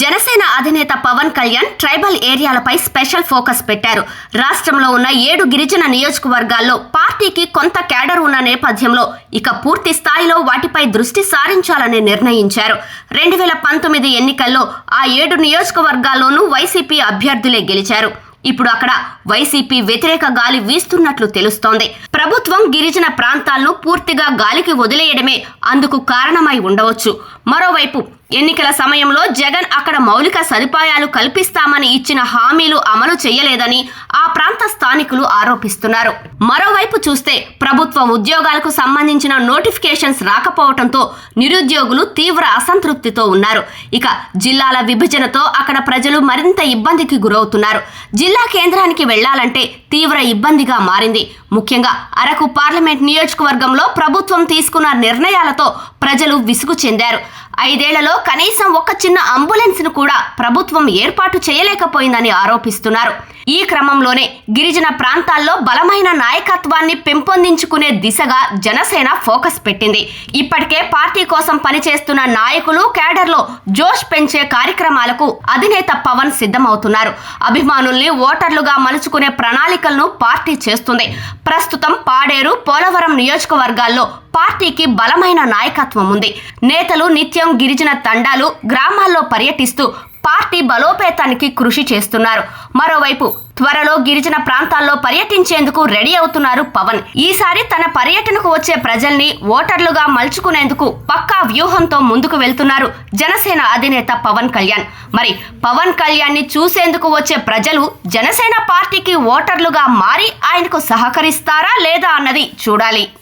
జనసేన అధినేత పవన్ కళ్యాణ్ ట్రైబల్ ఏరియాలపై special focus పెట్టారు. రాష్ట్రంలో ఉన్న ఏడు గిరిజన నియోజకవర్గాల్లో పార్టీకి కొంత క్యాడర్ ఉన్న నేపథ్యంలో ఇక పూర్తి స్థాయిలో వాటిపై దృష్టి సారించాలని నిర్ణయించారు. రెండు వేల పంతొమ్మిది ఎన్నికల్లో ఆ ఏడు నియోజకవర్గాల్లోనూ వైసీపీ అభ్యర్థులే గెలిచారు. ఇప్పుడు అక్కడ వైసీపీ వ్యతిరేక గాలి వీస్తున్నట్లు తెలుస్తోంది. ప్రభుత్వం గిరిజన ప్రాంతాలను పూర్తిగా గాలికి వదిలేయడమే అందుకు కారణమై ఉండవచ్చు. మరోవైపు ఎన్నికల సమయంలో జగన్ అక్కడ మౌలిక సదుపాయాలు కల్పిస్తామని ఇచ్చిన హామీలు అమలు చేయలేదని ఆ ప్రాంత స్థానికులు ఆరోపిస్తున్నారు. మరోవైపు చూస్తే ప్రభుత్వ ఉద్యోగాలకు సంబంధించిన నోటిఫికేషన్స్ రాకపోవడంతో నిరుద్యోగులు తీవ్ర అసంతృప్తితో ఉన్నారు. ఇక జిల్లాల విభజనతో అక్కడ ప్రజలు మరింత ఇబ్బందికి గురవుతున్నారు. జిల్లా కేంద్రానికి వెళ్ళాలంటే తీవ్ర ఇబ్బందిగా మారింది. ముఖ్యంగా అరకు పార్లమెంట్ నియోజకవర్గంలో ప్రభుత్వం తీసుకున్న నిర్ణయాలతో ప్రజలు విసుగు చెందారు. ఐదేళ్ళలో కనీసం ఒక చిన్న అంబులెన్స్ను కూడా ప్రభుత్వం ఏర్పాటు చేయలేకపోయిందని ఆరోపిస్తున్నారు. ఈ క్రమంలోనే గిరిజన ప్రాంతాల్లో బలమైన నాయకత్వాన్ని పెంపొందించుకునే దిశగా జనసేన ఫోకస్ పెట్టింది. ఇప్పటికే పార్టీ కోసం పనిచేస్తున్న నాయకులు కేడర్లో జోష్ పెంచే కార్యక్రమాలకు అధినేత పవన్ సిద్ధమవుతున్నారు. అభిమానుల్ని ఓటర్లుగా మలుచుకునే ప్రణాళికలను పార్టీ చేస్తుంది. ప్రస్తుతం పాడేరు పోలవరం నియోజకవర్గాల్లో పార్టీకి బలమైన నాయకత్వం ఉంది. నేతలు నిత్యం గిరిజన తండాలు గ్రామాల్లో పర్యటిస్తూ పార్టీ బలోపేతానికి కృషి చేస్తున్నారు. మరోవైపు త్వరలో గిరిజన ప్రాంతాల్లో పర్యటించేందుకు రెడీ అవుతున్నారు పవన్. ఈసారి తన పర్యటనకు వచ్చే ప్రజల్ని ఓటర్లుగా మలుచుకునేందుకు పక్కా వ్యూహంతో ముందుకు వెళ్తున్నారు జనసేన అధినేత పవన్ కళ్యాణ్. మరి పవన్ కళ్యాణ్ని చూసేందుకు వచ్చే ప్రజలు జనసేన పార్టీకి ఓటర్లుగా మారి ఆయనకు సహకరిస్తారా లేదా అన్నది చూడాలి.